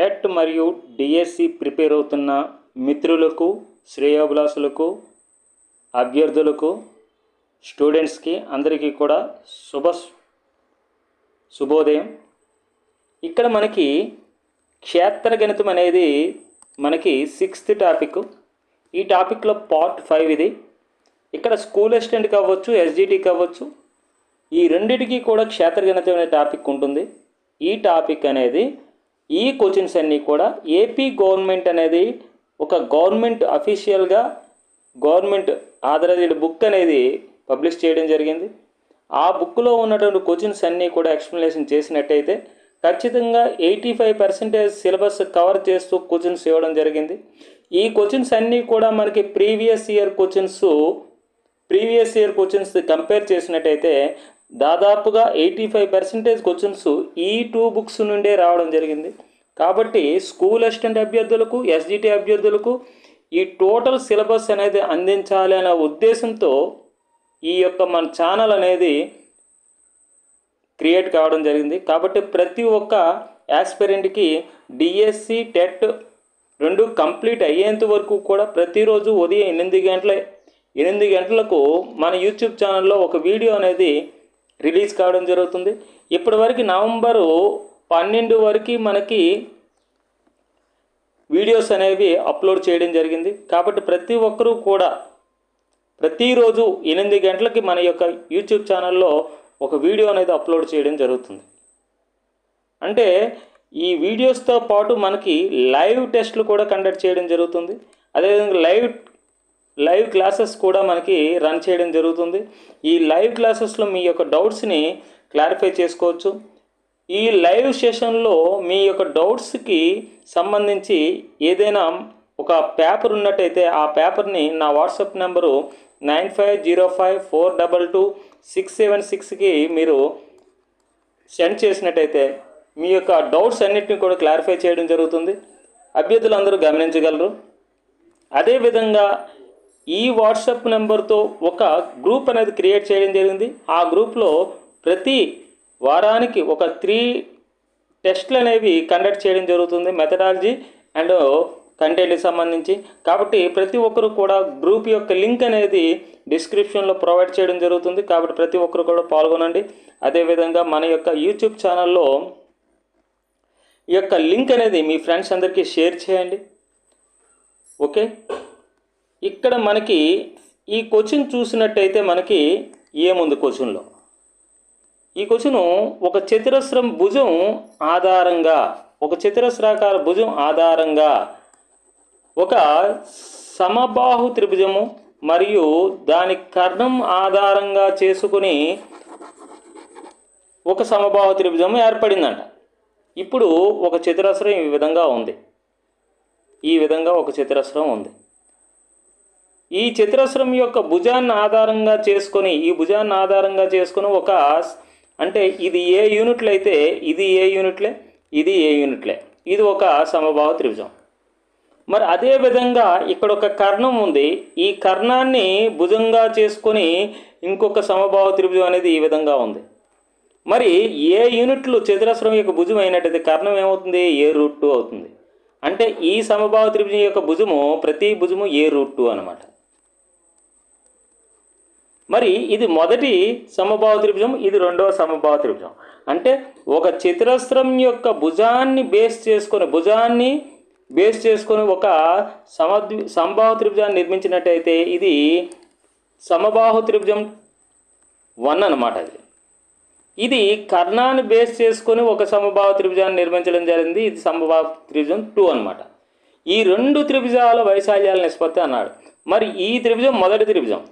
TET మరియు DSC prepare అవుతున్న మిత్రులకు శ్రేయోభిలాసులకు అభ్యర్థులకు స్టూడెంట్స్కి అందరికీ కూడా శుభ శుభోదయం. ఇక్కడ మనకి క్షేత్ర గణితం అనేది మనకి సిక్స్త్ టాపిక్. ఈ టాపిక్లో పార్ట్ ఫైవ్ ఇది. ఇక్కడ స్కూల్ అసిస్టెంట్ కావచ్చు ఎస్జిటి కావచ్చు ఈ రెండిటికి కూడా క్షేత్ర గణితం అనే టాపిక్ ఉంటుంది. ఈ టాపిక్ అనేది ఈ క్వశ్చన్స్ అన్నీ కూడా ఏపీ గవర్నమెంట్ అనేది ఒక గవర్నమెంట్ అఫీషియల్గా గవర్నమెంట్ ఆథరైజ్డ్ బుక్ అనేది పబ్లిష్ చేయడం జరిగింది. ఆ బుక్లో ఉన్నటువంటి క్వశ్చన్స్ అన్నీ కూడా ఎక్స్ప్లెనేషన్ చేసినట్టయితే ఖచ్చితంగా eighty five percentage syllabus cover చేస్తూ క్వశ్చన్స్ ఇవ్వడం జరిగింది. ఈ క్వశ్చన్స్ అన్నీ కూడా మనకి previous year questions previous year questions compare చేసినట్టయితే దాదాపుగా ఎయిటీ ఫైవ్ పర్సెంటేజ్ క్వశ్చన్స్ ఈ టూ బుక్స్ నుండే రావడం జరిగింది. కాబట్టి స్కూల్ అసిస్టెంట్ అభ్యర్థులకు ఎస్జిటి అభ్యర్థులకు ఈ టోటల్ సిలబస్ అనేది అందించాలి అనే ఉద్దేశంతో ఈ యొక్క మన ఛానల్ అనేది క్రియేట్ కావడం జరిగింది. కాబట్టి ప్రతి ఒక్క యాస్పిరెంట్కి డిఎస్సి టెట్ రెండు కంప్లీట్ అయ్యేంత వరకు కూడా ప్రతిరోజు ఉదయం ఎనిమిది గంటల ఎనిమిది గంటలకు మన యూట్యూబ్ ఛానల్లో ఒక వీడియో అనేది రిలీజ్ కావడం జరుగుతుంది. ఇప్పటి వరకు నవంబరు పన్నెండు వరకు మనకి వీడియోస్ అనేవి అప్లోడ్ చేయడం జరిగింది. కాబట్టి ప్రతి ఒక్కరూ కూడా ప్రతిరోజు ఎనిమిది గంటలకి మన యొక్క యూట్యూబ్ ఛానల్లో ఒక వీడియో అనేది అప్లోడ్ చేయడం జరుగుతుంది. అంటే ఈ వీడియోస్తో పాటు మనకి లైవ్ టెస్ట్లు కూడా కండక్ట్ చేయడం జరుగుతుంది. అదేవిధంగా లైవ్ లైవ్ క్లాసెస్ కూడా మనకి రన్ చేయడం జరుగుతుంది. ఈ లైవ్ క్లాసెస్లో మీ యొక్క డౌట్స్ని క్లారిఫై చేసుకోవచ్చు. ఈ లైవ్ సెషన్లో మీ యొక్క డౌట్స్కి సంబంధించి ఏదైనా ఒక పేపర్ ఉన్నట్టయితే ఆ పేపర్ని నా WhatsApp number nine five zero five four double two six seven సిక్స్కి మీరు సెండ్ చేసినట్టయితే మీ యొక్క డౌట్స్ అన్నిటిని కూడా క్లారిఫై చేయడం జరుగుతుంది. అభ్యర్థులందరూ గమనించగలరు. అదేవిధంగా ఈ వాట్సాప్ నెంబర్తో ఒక గ్రూప్ అనేది క్రియేట్ చేయడం జరిగింది. ఆ గ్రూప్లో ప్రతి వారానికి ఒక త్రీ టెస్ట్లు అనేవి కండక్ట్ చేయడం జరుగుతుంది మెథడాలజీ అండ్ కంటెంట్కి సంబంధించి. కాబట్టి ప్రతి ఒక్కరు కూడా గ్రూప్ యొక్క లింక్ అనేది డిస్క్రిప్షన్లో ప్రొవైడ్ చేయడం జరుగుతుంది. కాబట్టి ప్రతి ఒక్కరు కూడా పాల్గొనండి. అదేవిధంగా మన యొక్క యూట్యూబ్ ఛానల్లో ఈ యొక్క లింక్ అనేది మీ ఫ్రెండ్స్ అందరికీ షేర్ చేయండి. ఓకే ఇక్కడ మనకి ఈ కోచింగ్ చూసినట్టయితే మనకి ఏముంది కోచింగ్లో ఈ క్వశ్చన్ ఒక చతురస్రం భుజం ఆధారంగా ఒక చతురస్రాకార భుజం ఆధారంగా ఒక సమబాహు త్రిభుజము మరియు దాని కర్ణం ఆధారంగా చేసుకుని ఒక సమబాహు త్రిభుజము ఏర్పడిందంట. ఇప్పుడు ఒక చతురస్రం ఈ విధంగా ఉంది. ఈ విధంగా ఒక చతురస్రం ఉంది. ఈ చతురస్రం యొక్క భుజాన్ని ఆధారంగా చేసుకొని ఈ భుజాన్ని ఆధారంగా చేసుకుని ఒక అంటే ఇది ఏ యూనిట్లు అయితే ఇది ఏ యూనిట్లే ఇది ఏ యూనిట్లే. ఇది ఒక సమభావ త్రిభుజం. మరి అదే విధంగా ఇక్కడ ఒక కర్ణం ఉంది. ఈ కర్ణాన్ని భుజంగా చేసుకొని ఇంకొక సమభావ త్రిభుజం అనేది ఈ విధంగా ఉంది. మరి ఏ యూనిట్లు చతురస్రం యొక్క భుజం అయినట్టయితే కర్ణం ఏమవుతుంది? ఏ రూట్ టూ అవుతుంది. అంటే ఈ సమభావ త్రిభుజం యొక్క భుజము ప్రతి భుజము ఏ రూట్ టూ అనమాట మరి ఇది మొదటి సమభావ త్రిభుజం ఇది రెండవ సమభావ త్రిభుజం. అంటే ఒక చతురస్రం యొక్క భుజాన్ని బేస్ చేసుకొని భుజాన్ని బేస్ చేసుకొని ఒక సమద్వి సంభావ త్రిభుజాన్ని నిర్మించినట్టయితే ఇది సమబాహు త్రిభుజం వన్ అనమాట అది. ఇది కర్ణాన్ని బేస్ చేసుకొని ఒక సమభావ త్రిభుజాన్ని నిర్మించడం జరిగింది ఇది సమభావ త్రిభుజం టూ అనమాట ఈ రెండు త్రిభుజాల వైశాల్యాల నిష్పత్తి అన్నాడు. మరి ఈ త్రిభుజం మొదటి త్రిభుజం.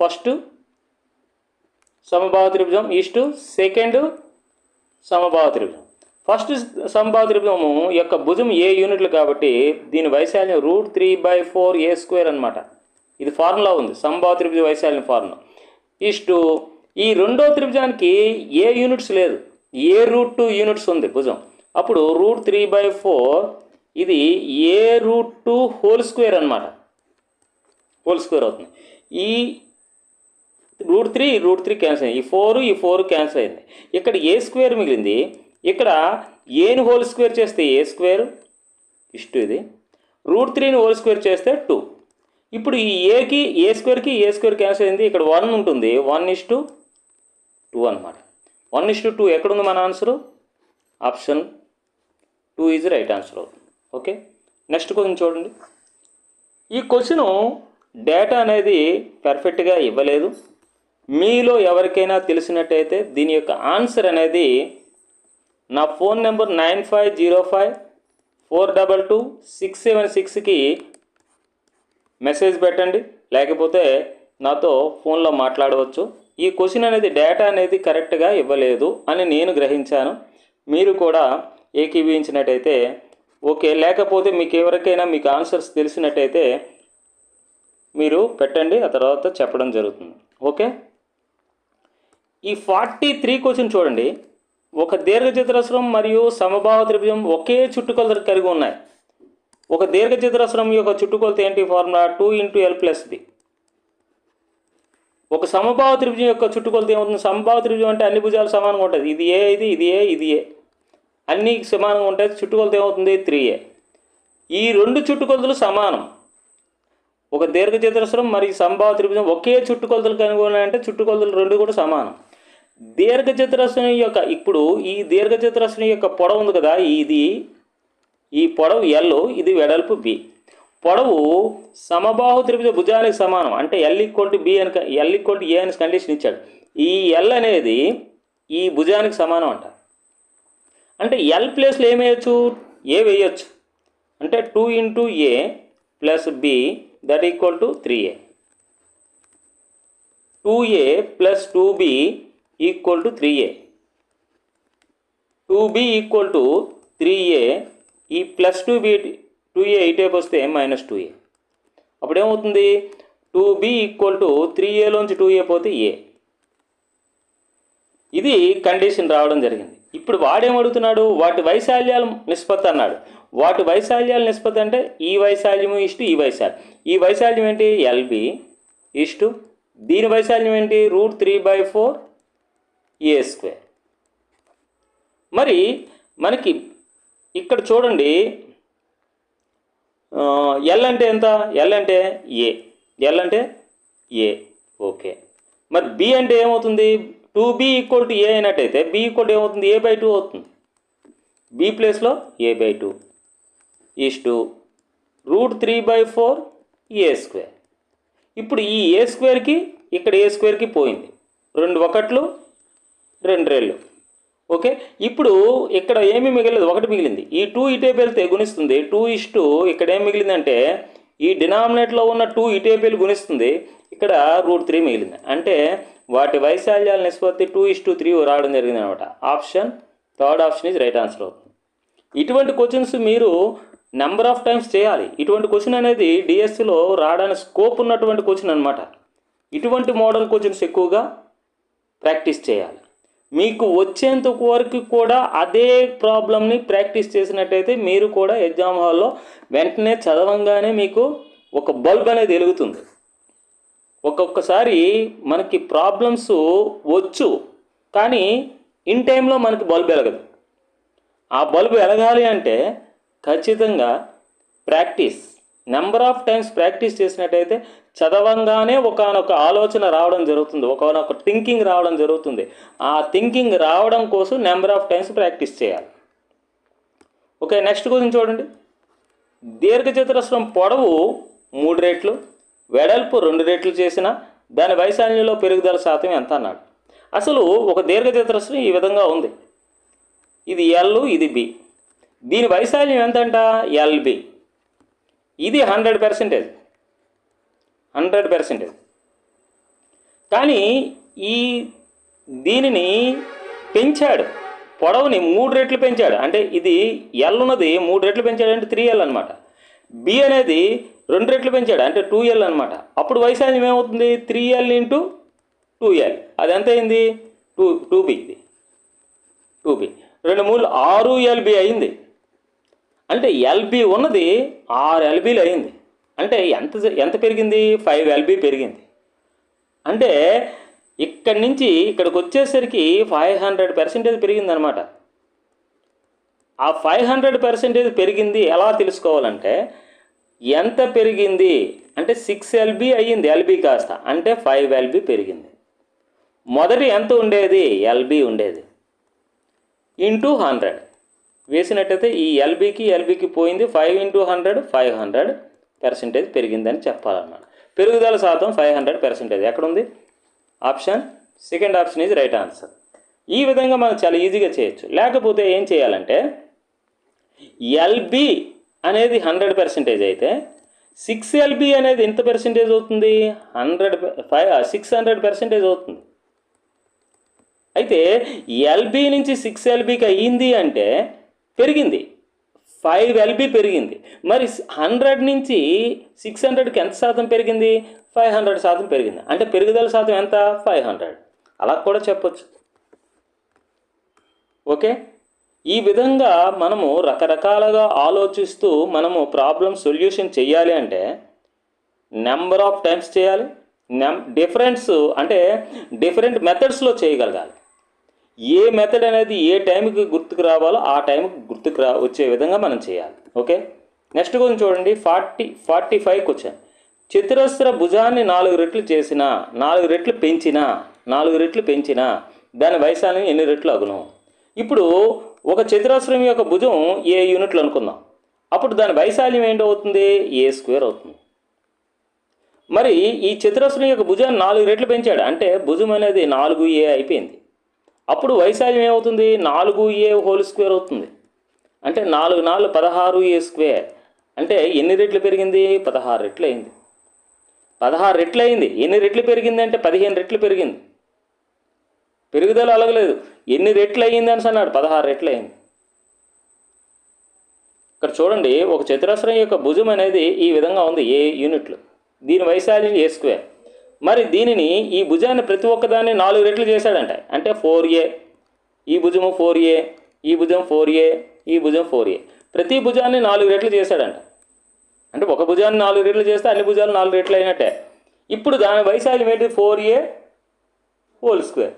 ఫస్ట్ సమభావ త్రిభుజం ఈస్టు సెకండ్ సమభావ త్రిభుజం. ఫస్ట్ సంభావ త్రిభుజము యొక్క భుజం ఏ యూనిట్లు కాబట్టి దీని వైశాల్యం root three by four a square అనమాట ఇది ఫార్ములా ఉంది సంభావ త్రిభుజ వైశాల్యం ఫార్ములా. ఈస్టు ఈ రెండో త్రిభుజానికి ఏ యూనిట్స్ లేదు ఏ రూట్ టూ యూనిట్స్ ఉంది భుజం. అప్పుడు రూట్ త్రీ బై ఫోర్ ఇది a root two whole square అనమాట హోల్ స్క్వేర్ అవుతుంది. ఈ root three root three cancel అయింది. ఈ ఫోర్ ఈ ఫోర్ క్యాన్సిల్ అయింది. ఇక్కడ ఏ స్క్వేర్ మిగిలింది? ఇక్కడ ఏని హోల్ స్క్వేర్ చేస్తే ఏ స్క్వేర్? ఇష్టు ఇది. రూట్ త్రీని హోల్ స్క్వేర్ చేస్తే టూ. ఇప్పుడు ఈ ఏకి ఏ స్క్వేర్కి ఏ స్క్వేర్ క్యాన్సిల్ అయింది? ఇక్కడ వన్ ఉంటుంది. వన్ ఇస్ టు టూ అనమాట వన్ ఇస్ టు టూ ఎక్కడుంది మన answer? Option two is right answer. అవుతుంది ఓకే? నెక్స్ట్ క్వశ్చన్ చూడండి. ఈ క్వశ్చను డేటా అనేది పర్ఫెక్ట్గా ఇవ్వలేదు. మీలో ఎవరికైనా తెలిసినట్టయితే దీని యొక్క ఆన్సర్ అనేది నా phone number nine five zero five four double two six seven సిక్స్కి మెసేజ్ పెట్టండి. లేకపోతే నాతో ఫోన్లో మాట్లాడవచ్చు. ఈ క్వశ్చన్ అనేది డేటా అనేది కరెక్ట్గా ఇవ్వలేదు అని నేను గ్రహించాను. మీరు కూడా ఏకీభవించినట్టయితే ఓకే. లేకపోతే మీకు ఎవరికైనా మీకు ఆన్సర్స్ తెలిసినట్టయితే మీరు పెట్టండి. ఆ తర్వాత చెప్పడం జరుగుతుంది. ఓకే? ఈ ఫార్టీ త్రీ క్వశ్చన్ చూడండి. ఒక దీర్ఘచతురస్రం మరియు సమభావ త్రిభుజం ఒకే చుట్టుకొలత కలిగి ఉన్నాయి. ఒక దీర్ఘచతురస్రం యొక్క చుట్టుకొలత ఏంటి? Formula two into l plus b. ఒక సమభావ త్రిభుజం యొక్క చుట్టుకొలత ఏమవుతుంది? సమభావ త్రిభుజం అంటే అన్ని భుజాలు సమానంగా ఉంటుంది. ఇది ఏ ఇది ఇది ఏ ఇది ఏ. అన్నీ సమానంగా ఉంటాయి. చుట్టుకొలత ఏమవుతుంది? Three a. ఈ రెండు చుట్టుకొలతలు సమానం. ఒక దీర్ఘచతురస్రం మరియు సంభావ త్రిభుజం ఒకే చుట్టుకొలతలు కనుగొనాలంటే చుట్టుకొలతలు రెండు కూడా సమానం. దీర్ఘచతురస్రం యొక్క ఇప్పుడు ఈ దీర్ఘచతురస్రం యొక్క పొడవు ఉంది కదా ఇది ఈ పొడవు ఎల్ ఇది వెడల్పు బి పొడవు సమబాహు త్రిభుజ భుజానికి సమానం. అంటే ఎల్ ఈక్వల్ టు బి అని ఎల్ ఈక్వల్ టు ఏ అని కండిషన్ ఇచ్చాడు. ఈ ఎల్ అనేది ఈ భుజానికి సమానం అంట. అంటే ఎల్ ప్లేస్లో ఏం వేయచ్చు? ఏ వేయచ్చు. అంటే two into a plus b that equal to three a two a plus two b equal to three a two b equal to three a ఈ plus two b two a ఇటేపు వస్తే minus two a అప్పుడు ఏమవుతుంది? Two b equal to three ఏలోంచి two ఏ పోతే ఏ ఇది condition రావడం జరిగింది. ఇప్పుడు వాడేమడుగుతున్నాడు వాటి వైశాల్యాలు నిష్పత్తి అన్నాడు. వాటి వైశాల్యాల నిష్పత్తి అంటే ఈ వైశాల్యము ఇష్టు ఈ వైశాల్యం. ఈ వైశాల్యం ఏంటి? ఎల్బి ఇష్టు. దీని వైశాల్యం ఏంటి? Root three by four a square. మరి మనకి ఇక్కడ చూడండి. ఎల్ అంటే ఎంత? ఎల్ అంటే ఏ ఎల్ అంటే ఏ ఓకే. మరి బి అంటే ఏమవుతుంది? Two b equal to a అయినట్టయితే బి ఈక్వల్ ఏమవుతుంది? ఏ బై టూ అవుతుంది. బి ప్లేస్లో a by two. Is to root three by four a square. ఇప్పుడు ఈ ఏ స్క్వేర్కి ఇక్కడ ఏ స్క్వేర్కి పోయింది? రెండు ఒకట్లు రెండు రెళ్ళు ఓకే? ఇప్పుడు ఇక్కడ ఏమీ మిగలేదు? ఒకటి మిగిలింది. ఈ టూ ఇటేపు వెళ్తే గుణిస్తుంది. టూ ఇష్ టూ. ఇక్కడ ఏం మిగిలిందంటే ఈ డినామినేట్లో ఉన్న టూ ఇటేపు గుణిస్తుంది. ఇక్కడ రూట్ త్రీ మిగిలింది. అంటే వాటి వైశాల్యాల నిష్పత్తి టూ ఇష్ టూ త్రీ రావడం జరిగింది అనమాట option third option is right answer అవుతుంది. ఇటువంటి క్వశ్చన్స్ మీరు నెంబర్ ఆఫ్ టైమ్స్ చేయాలి. ఇటువంటి క్వశ్చన్ అనేది డిఎస్సిలో రావడానికి స్కోప్ ఉన్నటువంటి క్వశ్చన్ అనమాట ఇటువంటి మోడల్ క్వశ్చన్స్ ఎక్కువగా ప్రాక్టీస్ చేయాలి. మీకు వచ్చేంత వరకు కూడా అదే ప్రాబ్లమ్ని ప్రాక్టీస్ చేసినట్టయితే మీరు కూడా ఎగ్జామ్ హాల్లో వెంటనే చదవంగానే మీకు ఒక బల్బ్ అనేది వెలుగుతుంది. ఒక్కొక్కసారి మనకి ప్రాబ్లమ్స్ వచ్చు కానీ ఇన్ టైంలో మనకి బల్బ్ వెలగదు. ఆ బల్బ్ వెలగాలి అంటే ఖచ్చితంగా practice number of times practice చేసినట్టయితే చదవంగానే ఒకనొక ఆలోచన రావడం జరుగుతుంది ఒకనొక థింకింగ్ రావడం జరుగుతుంది. ఆ థింకింగ్ రావడం కోసం నెంబర్ ఆఫ్ టైమ్స్ ప్రాక్టీస్ చేయాలి. ఓకే నెక్స్ట్ క్వశ్చన్ చూడండి. దీర్ఘచతురస్రం పొడవు మూడు రేట్లు వెడల్పు రెండు రేట్లు చేసిన దాని వైశాల్యంలో పెరుగుదల శాతం ఎంత అన్నాడు. అసలు ఒక దీర్ఘచతురస్రం ఈ విధంగా ఉంది. ఇది ఎల్ ఇది బి దీని వైశాల్యం ఎంతంట? ఎల్బి. ఇది హండ్రెడ్ పర్సెంటేజ్. Hundred percentage. కానీ ఈ దీనిని పెంచాడు. పొడవుని మూడు రెట్లు పెంచాడు. అంటే ఇది ఎల్ ఉన్నది మూడు రెట్లు పెంచాడు అంటే త్రీ ఎల్ అనమాట బి అనేది రెండు రెట్లు పెంచాడు అంటే టూ ఎల్ అనమాట అప్పుడు వైశాల్యం ఏమవుతుంది? Three l into two l. అది ఎంత అయింది? Two two b. ఇది టూ బి. రెండు మూడు ఆరు ఎల్బి అయింది. అంటే ఎల్బి ఉన్నది ఆరు ఎల్బీలు అయింది. అంటే ఎంత ఎంత పెరిగింది? ఫైవ్ ఎల్బీ పెరిగింది. అంటే ఇక్కడి నుంచి ఇక్కడికి వచ్చేసరికి ఫైవ్ హండ్రెడ్ పర్సెంటేజ్ పెరిగిందనమాట ఆ ఫైవ్ హండ్రెడ్ పర్సెంటేజ్ పెరిగింది ఎలా తెలుసుకోవాలంటే ఎంత పెరిగింది? అంటే సిక్స్ ఎల్బీ అయ్యింది ఎల్బి కాస్త. అంటే ఫైవ్ ఎల్బీ పెరిగింది. మొదటి ఎంత ఉండేది? ఎల్బీ ఉండేది. ఇంటూ హండ్రెడ్ వేసినట్టయితే ఈ ఎల్బీకి ఎల్బీకి పోయింది five into hundred five hundred percentage పెరిగిందని చెప్పాలన్నమాట. పెరుగుదల శాతం ఫైవ్ హండ్రెడ్ పర్సెంటేజ్ ఎక్కడుంది? Option second option is right answer ఈ విధంగా మనం చాలా ఈజీగా చేయొచ్చు. లేకపోతే ఏం చేయాలంటే ఎల్బి అనేది హండ్రెడ్ పర్సెంటేజ్ అయితే సిక్స్ ఎల్బి అనేది ఎంత పర్సెంటేజ్ అవుతుంది? Hundred five six hundred percentage అవుతుంది. అయితే ఎల్బి నుంచి సిక్స్ ఎల్బికి అయ్యింది అంటే పెరిగింది. ఫైవ్ ఎల్బీ పెరిగింది. మరి హండ్రెడ్ నుంచి సిక్స్ హండ్రెడ్కి ఎంత శాతం పెరిగింది? ఫైవ్ హండ్రెడ్ శాతం పెరిగింది. అంటే పెరుగుదల శాతం ఎంత? Five hundred. అలా కూడా చెప్పొచ్చు. ఓకే? ఈ విధంగా మనము రకరకాలుగా ఆలోచిస్తూ మనము ప్రాబ్లం సొల్యూషన్ చేయాలి అంటే నెంబర్ ఆఫ్ టైమ్స్ చేయాలి. నెం డిఫరెన్స్ అంటే డిఫరెంట్ మెథడ్స్లో చేయగలగాలి. ఏ మెథడ్ అనేది ఏ టైంకి గుర్తుకు రావాలో ఆ టైంకి గుర్తుకు రా వచ్చే విధంగా మనం చేయాలి. ఓకే? నెక్స్ట్ కొంచెం చూడండి. Forty forty five question. చతురస్ర భుజాన్ని నాలుగు రెట్లు చేసిన నాలుగు రెట్లు పెంచిన నాలుగు రెట్లు పెంచిన దాని వైశాల్యం ఎన్ని రెట్లు అగును? ఇప్పుడు ఒక చతురస్రం యొక్క భుజం ఏ యూనిట్లు అనుకుందాం. అప్పుడు దాని వైశాల్యం ఏంటవుతుంది ఏ స్క్వేర్ అవుతుంది. మరి ఈ చతురస్రం యొక్క భుజాన్ని నాలుగు రెట్లు పెంచాడు. అంటే భుజం అనేది నాలుగు ఏ అయిపోయింది. అప్పుడు వైశాల్యం ఏమవుతుంది? నాలుగు ఏ హోల్ స్క్వేర్ అవుతుంది. అంటే నాలుగు నాలుగు పదహారు ఏ స్క్వేర్. అంటే ఎన్ని రెట్లు పెరిగింది? పదహారు రెట్లు అయింది. పదహారు రెట్లు అయింది. ఎన్ని రెట్లు పెరిగింది అంటే పదిహేను రెట్లు పెరిగింది. పెరుగుదల అలగలేదు. ఎన్ని రెట్లు అయ్యింది అని అన్నాడు. పదహారు రెట్లు అయింది. ఇక్కడ చూడండి ఒక చతురస్రం యొక్క భుజం అనేది ఈ విధంగా ఉంది ఏ యూనిట్లు. దీని వైశాల్యం ఏ స్క్వేర్. మరి దీనిని ఈ భుజాన్ని ప్రతి ఒక్కదాన్ని నాలుగు రెట్లు చేశాడంట. అంటే ఫోర్ ఏ. ఈ భుజము ఫోర్ ఏ. ఈ భుజం ఫోర్ ఏ. ఈ భుజం ఫోర్ ఏ. ప్రతి భుజాన్ని నాలుగు రెట్లు చేశాడంట. అంటే ఒక భుజాన్ని నాలుగు రెట్లు చేస్తే అన్ని భుజాలు నాలుగు రెట్లు అయినట్టే. ఇప్పుడు దాని వైశాల్యం ఏంటి four a whole square.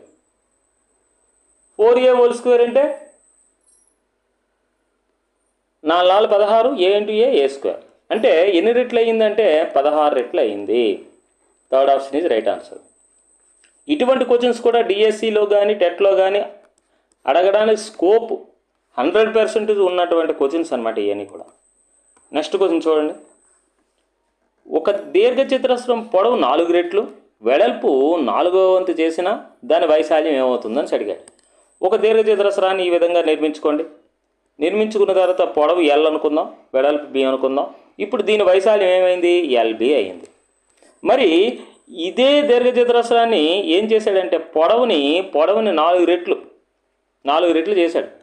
Four a whole square అంటే నాలుగు నాలుగు పదహారు ఏ ఇంటూ ఏ ఏ స్క్వేర్. అంటే ఎన్ని రెట్లు అయ్యిందంటే పదహారు రెట్లు అయింది third option is right answer. ఇటువంటి క్వశ్చన్స్ కూడా డిఎస్సిలో కానీ టెట్లో కానీ అడగడానికి స్కోప్ హండ్రెడ్ పర్సెంటేజ్ ఉన్నటువంటి క్వశ్చన్స్ అనమాట ఇవన్నీ కూడా. నెక్స్ట్ క్వశ్చన్ చూడండి. ఒక దీర్ఘచతురస్రం పొడవు నాలుగు రెట్లు వెడల్పు నాలుగో వంతు చేసిన దాని వైశాల్యం ఏమవుతుందని అడిగాడు. ఒక దీర్ఘచతురస్రాన్ని ఈ విధంగా నిర్మించుకోండి. నిర్మించుకున్న తర్వాత పొడవు ఎల్ అనుకుందాం వెడల్పు బి అనుకుందాం. ఇప్పుడు దీని వైశాల్యం ఏమైంది? ఎల్బి అయింది. మరి ఇదే దీర్ఘచతురస్రాన్ని ఏం చేశాడంటే పొడవుని పొడవుని నాలుగు రెట్లు నాలుగు రెట్లు చేశాడు.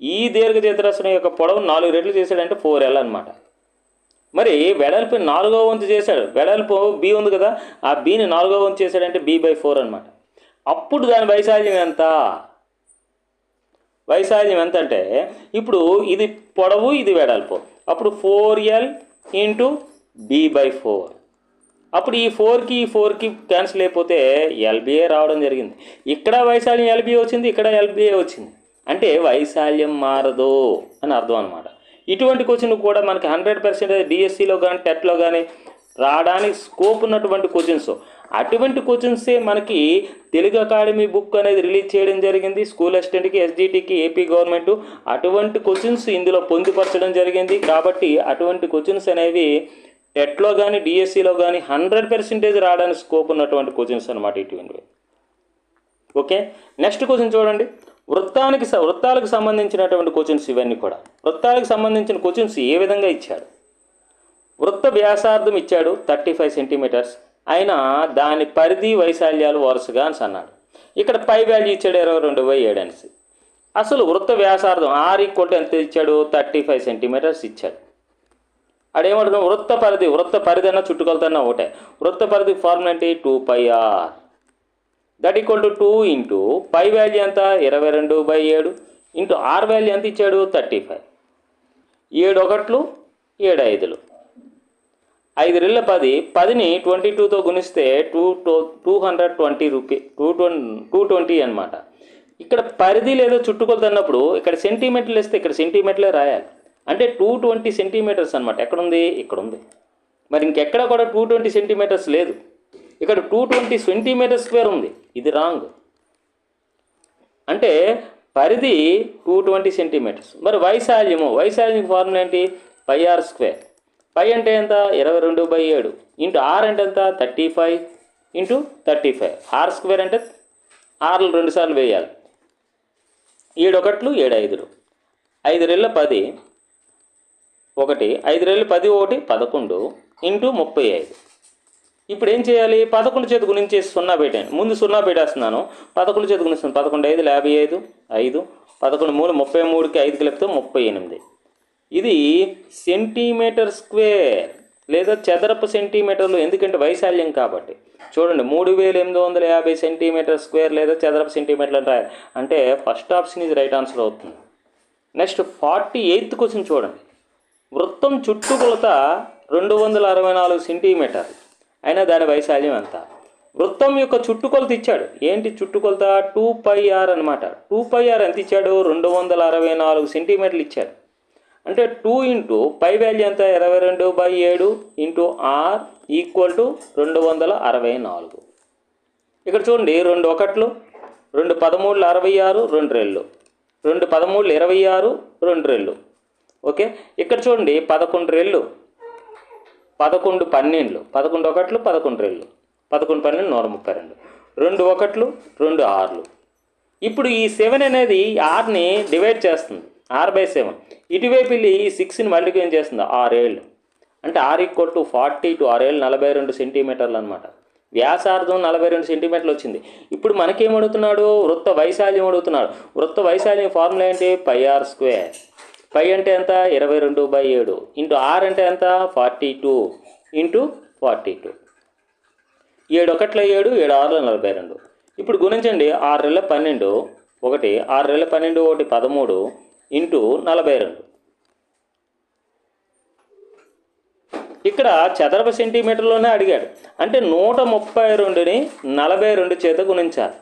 ఈ దీర్ఘచతురస్రం యొక్క పొడవు నాలుగు రెట్లు చేశాడంటే ఫోర్ ఎల్ అనమాట మరి వెడల్పు నాలుగో వంతు చేశాడు. వెడల్పు బి ఉంది కదా ఆ బిని నాలుగో వంతు చేశాడంటే బి బై ఫోర్ అనమాట అప్పుడు దాని వైశాల్యం ఎంత? వైశాల్యం ఎంత అంటే ఇప్పుడు ఇది పొడవు ఇది వెడల్పు. అప్పుడు four l into b by four అప్పుడు ఈ ఫోర్కి ఈ ఫోర్కి క్యాన్సిల్ అయిపోతే ఎల్బిఏ రావడం జరిగింది. ఇక్కడ వైశాల్యం ఎల్బిఏ వచ్చింది ఇక్కడ ఎల్బిఏ వచ్చింది. అంటే వైశాల్యం మారదు అని అర్థం అనమాట ఇటువంటి క్వశ్చన్ కూడా మనకి హండ్రెడ్ పర్సెంటేజ్ డిఎస్సిలో కానీ టెట్లో కానీ రావడానికి స్కోప్ ఉన్నటువంటి క్వశ్చన్స్ అటువంటి క్వశ్చన్సే మనకి తెలుగు అకాడమీ బుక్ అనేది రిలీజ్ చేయడం జరిగింది. స్కూల్ అసిస్టెంట్కి ఎస్డిటికి ఏపీ గవర్నమెంట్ అటువంటి క్వశ్చన్స్ ఇందులో పొందుపరచడం జరిగింది. కాబట్టి అటువంటి క్వశ్చన్స్ అనేవి టెట్లో కానీ డిఎస్సిలో కానీ హండ్రెడ్ పర్సెంటేజ్ రావడానికి స్కోప్ ఉన్నటువంటి క్వశ్చన్స్ అనమాట ఇటువంటివి. ఓకే నెక్స్ట్ క్వశ్చన్ చూడండి. వృత్తానికి వృత్తాలకు సంబంధించినటువంటి క్వశ్చన్స్ ఇవన్నీ కూడా. వృత్తాలకు సంబంధించిన క్వశ్చన్స్ ఏ విధంగా ఇచ్చాడు? వృత్త వ్యాసార్థం ఇచ్చాడు థర్టీ ఫైవ్ సెంటీమీటర్స్ అయినా దాని పరిధి వైశాల్యాలు వరుసగా అని అన్నాడు ఇక్కడ పై వాల్యూ ఇచ్చాడు ఇరవై రెండు బై ఏడు అనేసి. అసలు వృత్త వ్యాసార్థం ఆర్ ఈక్వల్ ఎంత ఇచ్చాడు? థర్టీ ఫైవ్ సెంటీమీటర్స్ ఇచ్చాడు అడేమంటున్నాం వృత్త పరిధి వృత్త పరిధి అన్న చుట్టుకొలతన్నా ఒకటే. వృత్త పరిధి ఫార్ములా ఏంటి two pi r that equal to two into pi value ఎంత? ఇరవై రెండు బై ఏడు ఇంటూ ఆర్ వాల్యూ ఎంత ఇచ్చాడు? Thirty five. ఏడు ఒకట్లు ఏడు ఐదులు ఐదు రెళ్ళ పది పదిని ట్వంటీ టూతో గుణిస్తే two two two hundred twenty rupee two twenty two twenty అనమాట ఇక్కడ పరిధి లేదా చుట్టుకొలత అన్నప్పుడు ఇక్కడ సెంటీమీటర్లు వేస్తే ఇక్కడ సెంటీమీటర్లే రాయాలి. అంటే టూ ట్వంటీ సెంటీమీటర్స్ అనమాట ఎక్కడుంది? ఇక్కడ ఉంది మరి ఇంకెక్కడ కూడా టూ ట్వంటీ సెంటీమీటర్స్ లేదు. ఇక్కడ టూ ట్వంటీ సెంటీమీటర్ స్క్వేర్ ఉంది. ఇది రాంగ్ అంటే పరిధి టూ ట్వంటీ సెంటీమీటర్స్ మరి వైశాల్యము వైశాల్యం ఫార్ములా ఏంటి? పై ఆర్ స్క్వేర్ పై అంటే ఎంత? ఇరవై రెండు బై ఏడు. ఇంటూ ఆర్ అంటే ఎంత? Thirty five into thirty five r square అంటే ఆర్లు రెండు సార్లు వేయాలి. ఏడు ఒకట్లు ఏడు ఐదులు ఐదు రెళ్ళ పది ఒకటి. ఐదు రెళ్ళు పది ఒకటి పదకొండు ఇంటూ ముప్పై ఐదు. ఇప్పుడు ఏం చేయాలి? పదకొండు చేతి గురించి సున్నా పెట్టాను ముందు సున్నా పెట్టేస్తున్నాను. పదకొండు చేతి గుణిస్తాను పదకొండు ఐదు యాభై ఐదు ఐదు. పదకొండు మూడు ముప్పై మూడుకి ఐదు కలిపితే ముప్పై ఎనిమిది. ఇది సెంటీమీటర్ స్క్వేర్ లేదా చదరపు సెంటీమీటర్లు. ఎందుకంటే వైశాల్యం కాబట్టి. చూడండి మూడు వేల ఎనిమిది వందల యాభై సెంటీమీటర్ స్క్వేర్ లేదా చదరపు సెంటీమీటర్లు రాయాలి. అంటే ఫస్ట్ ఆప్షన్ ఇది రైట్ ఆన్సర్ అవుతుంది. నెక్స్ట్ ఫార్టీ ఎయిత్ క్వశ్చన్ చూడండి. వృత్తం చుట్టుకొలత రెండు వందల అరవై నాలుగు సెంటీమీటర్లు. అయినా దాని వైశాల్యం ఎంత వృత్తం యొక్క చుట్టుకొలత ఇచ్చాడు. ఏంటి చుట్టుకొలత? టూ పై ఆర్ అనమాట టూ పై ఆర్ ఎంత ఇచ్చాడు? రెండు వందల అరవై నాలుగు సెంటీమీటర్లు ఇచ్చాడు. అంటే టూ ఇంటూ పై వాల్యూ ఎంత? ఇరవై రెండు బై ఏడు ఇంటూ ఆర్ ఈక్వల్ టు రెండు వందల అరవై నాలుగు. ఇక్కడ చూడండి రెండు ఒకట్లు రెండు పదమూడులు అరవై ఆరు రెండు రెళ్ళు రెండు పదమూడులు ఇరవై ఆరు రెండు రెళ్ళు ఓకే? ఇక్కడ చూడండి పదకొండు రెళ్ళు పదకొండు పన్నెండులు. పదకొండు ఒకట్లు పదకొండు రెళ్ళు పదకొండు పన్నెండు నూట ముప్పై రెండు. రెండు ఒకట్లు రెండు ఆరులు. ఇప్పుడు ఈ సెవెన్ అనేది ఆర్ని డివైడ్ చేస్తుంది. R by seven. ఇటువైపు వెళ్ళి ఈ సిక్స్ని మల్టిప్లై చేస్తుంది? ఆరేళ్ళు అంటే r equal to forty two ఆరేళ్ళు నలభై రెండు సెంటీమీటర్లు అనమాట వ్యాసార్థం నలభై రెండు సెంటీమీటర్లు వచ్చింది. ఇప్పుడు మనకేం అడుగుతున్నాడు? వృత్త వైశాల్యం అడుగుతున్నాడు. వృత్త వైశాల్యం ఫార్ములా ఏంటి? పై ఆర్ స్క్వేర్. పై అంటే ఎంత? ఇరవై రెండు బై ఏడు. ఇంటూ ఆర్ అంటే ఎంత? Forty two. Into forty two. ఏడు ఒకట్ల ఏడు ఏడు ఆరుల నలభై రెండు. ఇప్పుడు గుణించండి. ఆరు రెళ్ళ పన్నెండు ఒకటి. ఆరు రెళ్ళ పన్నెండు ఒకటి పదమూడు ఇంటూ నలభై రెండు. ఇక్కడ చదరపు సెంటీమీటర్లోనే అడిగాడు. అంటే నూట ముప్పై రెండుని నలభై రెండు చేత గుణించాలి.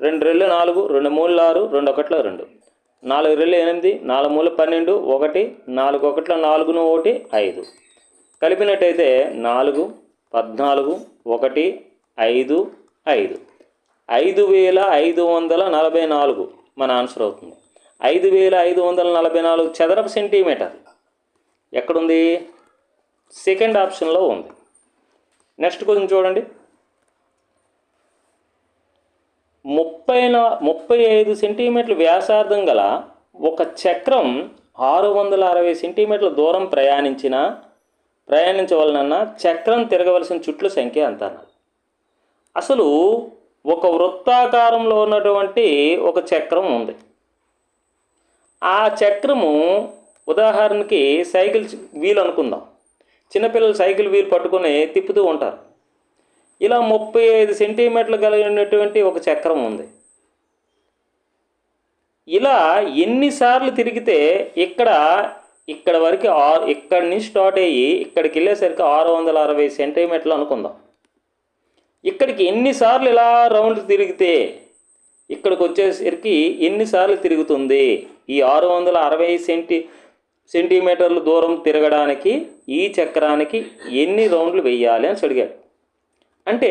రెండు రెళ్ళు నాలుగు రెండు మూడు ఆరు రెండు ఒకట్ల రెండు. నాలుగు రెండు ఎనిమిది నాలుగు మూడు పన్నెండు ఒకటి నాలుగు ఒకట్ల నాలుగును ఒకటి ఐదు. కలిపినట్టయితే నాలుగు పద్నాలుగు ఒకటి ఐదు ఐదు. ఐదు వేల ఐదు వందల నలభై నాలుగు మన ఆన్సర్ అవుతుంది. ఐదు వేల ఐదు వందల నలభై నాలుగు చదరపు సెంటీమీటర్. ఎక్కడుంది? సెకండ్ ఆప్షన్లో ఉంది. నెక్స్ట్ క్వశ్చన్ చూడండి. ముప్పై నా ముప్పై ఐదు సెంటీమీటర్ల వ్యాసార్థం గల ఒక చక్రం ఆరు వందల అరవై సెంటీమీటర్ల దూరం ప్రయాణించిన ప్రయాణించవలనన్న చక్రం తిరగవలసిన చుట్ల సంఖ్య ఎంత అసలు ఒక వృత్తాకారంలో ఉన్నటువంటి ఒక చక్రం ఉంది. ఆ చక్రము ఉదాహరణకి సైకిల్ వీల్ అనుకుందాం చిన్నపిల్లలు సైకిల్ వీల్ పట్టుకొని తిప్పుతూ ఉంటారు. ఇలా ముప్పై ఐదు సెంటీమీటర్లు కలిగినటువంటి ఒక చక్రం ఉంది. ఇలా ఎన్నిసార్లు తిరిగితే ఇక్కడ ఇక్కడ వరకు ఆరు ఇక్కడి నుంచి స్టార్ట్ అయ్యి ఇక్కడికి వెళ్ళేసరికి ఆరు వందల అరవై సెంటీమీటర్లు అనుకుందాం. ఇక్కడికి ఎన్నిసార్లు ఇలా రౌండ్ తిరిగితే ఇక్కడికి వచ్చేసరికి ఎన్నిసార్లు తిరుగుతుంది? ఈ ఆరు వందల అరవై సెంటీ సెంటీమీటర్లు దూరం తిరగడానికి ఈ చక్రానికి ఎన్ని రౌండ్లు వెయ్యాలి అని అడిగాడు. అంటే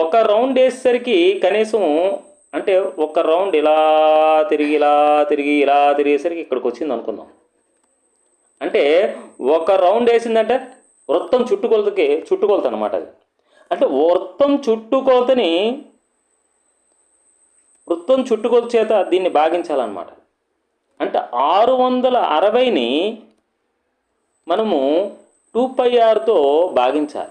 ఒక రౌండ్ వేసేసరికి కనీసం అంటే ఒక రౌండ్ ఇలా తిరిగి ఇలా తిరిగి ఇలా తిరిగేసరికి ఇక్కడికి వచ్చింది అనుకుందాం. అంటే ఒక రౌండ్ వేసిందంటే వృత్తం చుట్టుకొలతకి చుట్టుకొలత అనమాట అది. అంటే వృత్తం చుట్టుకొలతని వృత్తం చుట్టుకొలత చేత దీన్ని భాగించాలన్నమాట. అంటే ఆరు వందల అరవైని మనము టూ పై ఆర్తో భాగించాలి.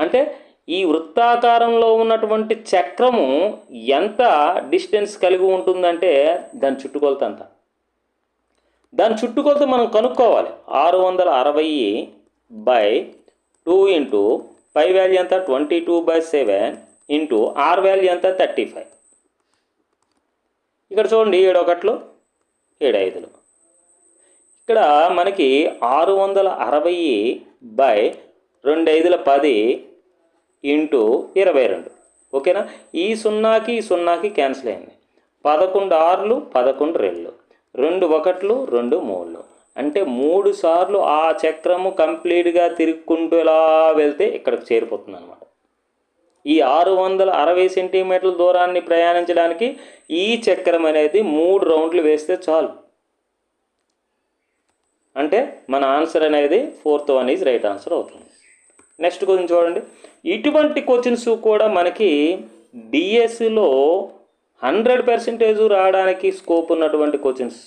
అంటే ఈ వృత్తాకారంలో ఉన్నటువంటి చక్రము ఎంత డిస్టెన్స్ కలిగి ఉంటుందంటే దాని చుట్టుకొలత అంత. దాని చుట్టుకొలత మనం కనుక్కోవాలి. ఆరు వందల అరవై by two into pi value ఎంత? Twenty two by seven into r value ఎంత? Thirty five. ఇక్కడ చూడండి ఏడు ఒకట్లు ఏడు ఐదులు. ఇక్కడ మనకి ఆరు వందల అరవై బై రెండు ఐదుల పది ఇంటూ ఇరవై రెండు. ఓకేనా? ఈ సున్నాకి ఈ సున్నాకి క్యాన్సిల్ అయింది. పదకొండు ఆర్లు పదకొండు రెళ్ళు. రెండు ఒకట్లు రెండు మూడులు అంటే మూడు సార్లు ఆ చక్రము కంప్లీట్గా తిరుక్కుంటూ ఇలా వెళ్తే ఇక్కడికి చేరిపోతుంది అనమాట ఈ ఆరు వందల అరవై సెంటీమీటర్ల దూరాన్ని ప్రయాణించడానికి ఈ చక్రం అనేది మూడు రౌండ్లు వేస్తే చాలు. అంటే మన ఆన్సర్ అనేది fourth one is right answer అవుతుంది. నెక్స్ట్ క్వశ్చన్ చూడండి. ఇటువంటి క్వశ్చన్స్ కూడా మనకి డిఎస్సిలో హండ్రెడ్ పర్సెంటేజ్ రావడానికి స్కోప్ ఉన్నటువంటి క్వశ్చన్స్.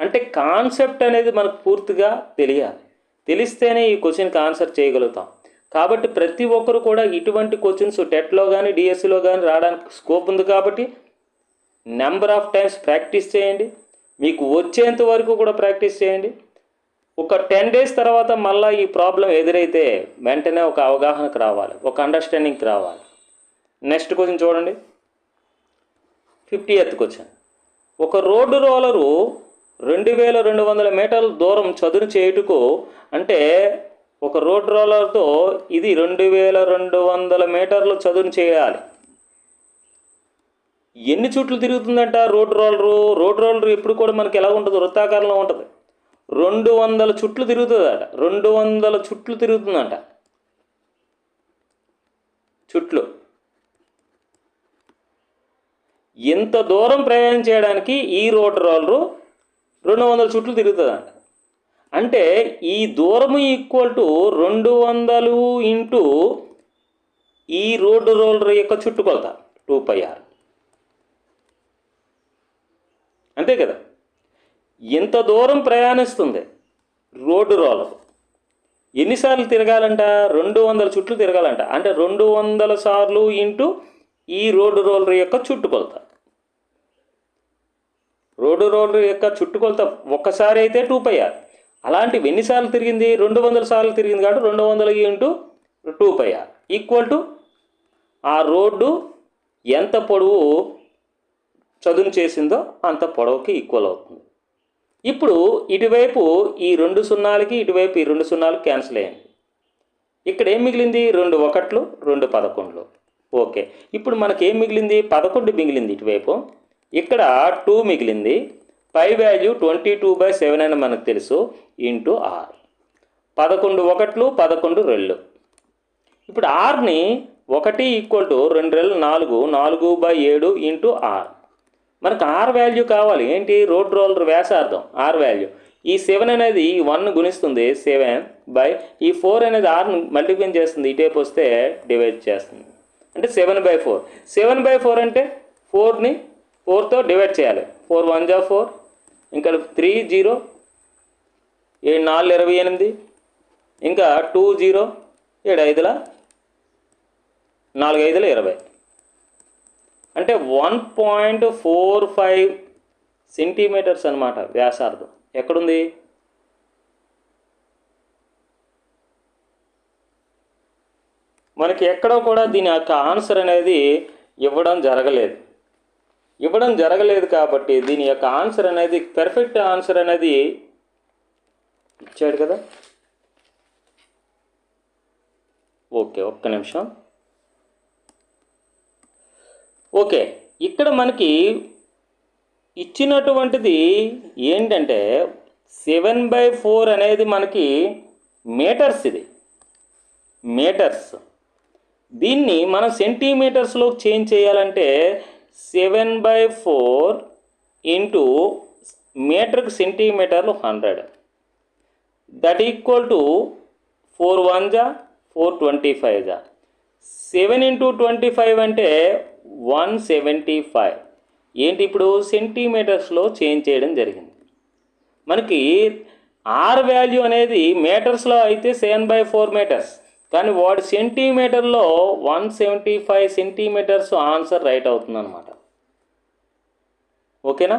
అంటే కాన్సెప్ట్ అనేది మనకు పూర్తిగా తెలియాలి. తెలిస్తేనే ఈ క్వశ్చన్కి ఆన్సర్ చేయగలుగుతాం. కాబట్టి ప్రతి ఒక్కరు కూడా ఇటువంటి క్వశ్చన్స్ టెట్లో కానీ డిఎస్సిలో కానీ రావడానికి స్కోప్ ఉంది కాబట్టి నెంబర్ ఆఫ్ టైమ్స్ ప్రాక్టీస్ చేయండి. మీకు వచ్చేంత వరకు కూడా ప్రాక్టీస్ చేయండి. ఒక టెన్ డేస్ తర్వాత మళ్ళీ ఈ ప్రాబ్లం ఎదురైతే వెంటనే ఒక అవగాహనకు రావాలి ఒక అండర్స్టాండింగ్కి రావాలి. నెక్స్ట్ క్వశ్చన్ చూడండి. ఫిఫ్టీ ఎత్ క్వశ్చన్ ఒక రోడ్డు రోలరు రెండు వేల రెండు వందల మీటర్ల దూరం చదును చేయుటకు అంటే ఒక రోడ్ రోలర్తో ఇది రెండు వేల రెండు వందల మీటర్లు చదును చేయాలి. ఎన్ని చుట్లు తిరుగుతుందంట రోడ్ రోలరు? రోడ్ రోలరు ఎప్పుడు కూడా మనకి ఎలా ఉంటుంది వృత్తాకారంలో ఉంటుంది. రెండు వందల చుట్లు తిరుగుతుందట. రెండు వందల చుట్లు తిరుగుతుందంట. చుట్లు. ఎంత దూరం ప్రయాణం చేయడానికి ఈ రోడ్ రోలరు? రెండు వందల చుట్లు తిరుగుతుందంట. అంటే ఈ దూరము ఈక్వల్ టు రెండు వందలు ఇంటూ ఈ రోడ్డు రోలర్ యొక్క చుట్టుకొలత టూ పై ఆర్. అంతే కదా? ఇంత దూరం ప్రయాణిస్తుంది రోడ్డు రోలర్. ఎన్నిసార్లు తిరగాలంట? రెండు వందల చుట్లు తిరగాలంట. అంటే రెండు వందల సార్లు ఇంటూ ఈ రోడ్డు రోలర్ యొక్క చుట్టుకొలత. రోడ్డు రోలర్ యొక్క చుట్టుకొలత ఒక్కసారి అయితే టూ పై ఆర్. అలాంటివి ఎన్నిసార్లు తిరిగింది? రెండు వందల సార్లు తిరిగింది కాబట్టి రెండు వందల into two pi r. Equal to ఆ రోడ్డు ఎంత పొడవు చదును చేసిందో అంత పొడవుకి ఈక్వల్ అవుతుంది. ఇప్పుడు ఇటువైపు ఈ రెండు సున్నాలకి ఇటువైపు ఈ రెండు సున్నాలు క్యాన్సిల్ అయ్యింది ఇక్కడ ఏం మిగిలింది? రెండు ఒకట్లు రెండు పదకొండులు. ఓకే. ఇప్పుడు మనకి ఏం మిగిలింది? పదకొండు మిగిలింది ఇటువైపు. ఇక్కడ టూ మిగిలింది. Pi value twenty two by seven అని మనకు తెలుసు. Into r. పదకొండు ఒకట్లు పదకొండు రెళ్ళు ఇప్పుడు ఆర్ని ఒకటి ఈక్వల్ టు రెండు రెళ్ళు నాలుగు నాలుగు బై ఏడు ఇంటూ ఆర్. మనకు ఆర్ వాల్యూ కావాలి. ఏంటి? రోడ్ రోలర్ వ్యాసార్థం ఆర్ వాల్యూ ఈ సెవెన్ అనేది వన్ గుణిస్తుంది. సెవెన్ బై ఈ ఫోర్ అనేది ఆర్ను మల్టిప్లై చేస్తుంది. ఇటేపు వస్తే డివైడ్ చేస్తుంది. అంటే seven by four seven by four అంటే ఫోర్ని ఫోర్తో డివైడ్ చేయాలి. ఫోర్ వన్ జా ఫోర్ ఇంకా త్రీ జీరో ఏడు నాలుగు ఇరవై ఎనిమిది. ఇంకా టూ జీరో ఏడు ఐదుల? నాలుగు ఐదుల ఇరవై. అంటే one point four five centimeters అనమాట వ్యాసార్థం. ఎక్కడుంది? మనకి ఎక్కడో కూడా దీని యొక్క ఆన్సర్ అనేది ఇవ్వడం జరగలేదు. ఇవ్వడం జరగలేదు కాబట్టి దీని యొక్క ఆన్సర్ అనేది పెర్ఫెక్ట్ ఆన్సర్ అనేది ఇచ్చాడు కదా? ఓకే ఒక్క నిమిషం. ఓకే ఇక్కడ మనకి ఇచ్చినటువంటిది ఏంటంటే సెవెన్ బై ఫోర్ అనేది మనకి మీటర్స్ ఇది. మీటర్స్. దీన్ని మనం సెంటీమీటర్స్లో చేంజ్ చేయాలంటే సెవెన్ బై ఫోర్ ఇంటూ మీటర్కి సెంటీమీటర్లు hundred. That equal to four one జా ఫోర్ ట్వంటీ ఫైవ్ జా. సెవెన్ ఇంటూ ట్వంటీ ఫైవ్ అంటే వన్ సెవెంటీ ఫైవ్. ఏంటి ఇప్పుడు సెంటీమీటర్స్లో చేంజ్ చేయడం జరిగింది. మనకి ఆర్ వాల్యూ అనేది మీటర్స్లో అయితే సెవెన్ బై ఫోర్ మీటర్స్ కానీ వాడు సెంటీమీటర్లో one seventy five centimeters answer right అవుతుందన్నమాట. ఓకేనా?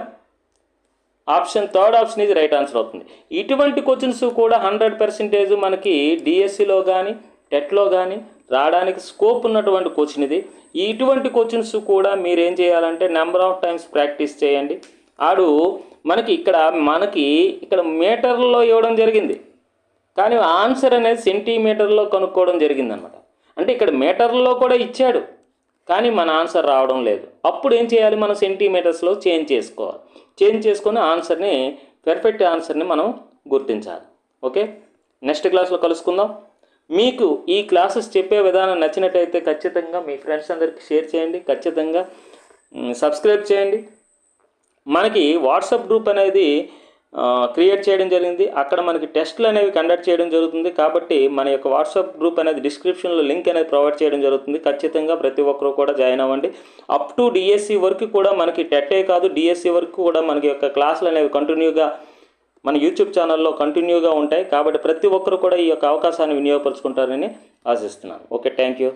ఆప్షన్ థర్డ్ ఆప్షన్ ఇది రైట్ ఆన్సర్ అవుతుంది. ఇటువంటి క్వశ్చన్స్ కూడా హండ్రెడ్ పర్సెంటేజ్ మనకి డిఎస్సిలో కానీ టెట్లో కానీ రావడానికి స్కోప్ ఉన్నటువంటి క్వశ్చన్ ఇది. ఇటువంటి క్వశ్చన్స్ కూడా మీరు ఏం చేయాలంటే నెంబర్ ఆఫ్ టైమ్స్ ప్రాక్టీస్ చేయండి. ఆడు మనకి ఇక్కడ మనకి ఇక్కడ మీటర్లో ఇవ్వడం జరిగింది. కానీ ఆన్సర్ అనేది సెంటీమీటర్లో కనుక్కోవడం జరిగిందనమాట. అంటే ఇక్కడ మీటర్లో కూడా ఇచ్చాడు కానీ మన ఆన్సర్ రావడం లేదు. అప్పుడు ఏం చేయాలి మనం సెంటీమీటర్స్లో చేంజ్ చేసుకోవాలి. చేంజ్ చేసుకొని ఆన్సర్ని పెర్ఫెక్ట్ ఆన్సర్ని మనం గుర్తించాలి. ఓకే నెక్స్ట్ క్లాస్లో కలుసుకుందాం. మీకు ఈ క్లాసెస్ చెప్పే విధానం నచ్చినట్టయితే ఖచ్చితంగా మీ ఫ్రెండ్స్ అందరికీ షేర్ చేయండి ఖచ్చితంగా సబ్స్క్రైబ్ చేయండి. మనకి వాట్సాప్ గ్రూప్ అనేది క్రియేట్ చేయడం జరిగింది. అక్కడ మనకి టెస్ట్లు అనేవి కండక్ట్ చేయడం జరుగుతుంది. కాబట్టి మన యొక్క వాట్సాప్ గ్రూప్ అనేది డిస్క్రిప్షన్లో లింక్ అనేది ప్రొవైడ్ చేయడం జరుగుతుంది. ఖచ్చితంగా ప్రతి ఒక్కరు కూడా జాయిన్ అవ్వండి. అప్ టు డిఎస్సి వరకు కూడా మనకి టెట్టే కాదు. డిఎస్సి వరకు కూడా మనకి యొక్క క్లాసులు అనేవి కంటిన్యూగా మన యూట్యూబ్ ఛానల్లో కంటిన్యూగా ఉంటాయి. కాబట్టి ప్రతి ఒక్కరు కూడా ఈ యొక్క అవకాశాన్ని వినియోగపరుచుకుంటారని ఆశిస్తున్నాను. Okay thank you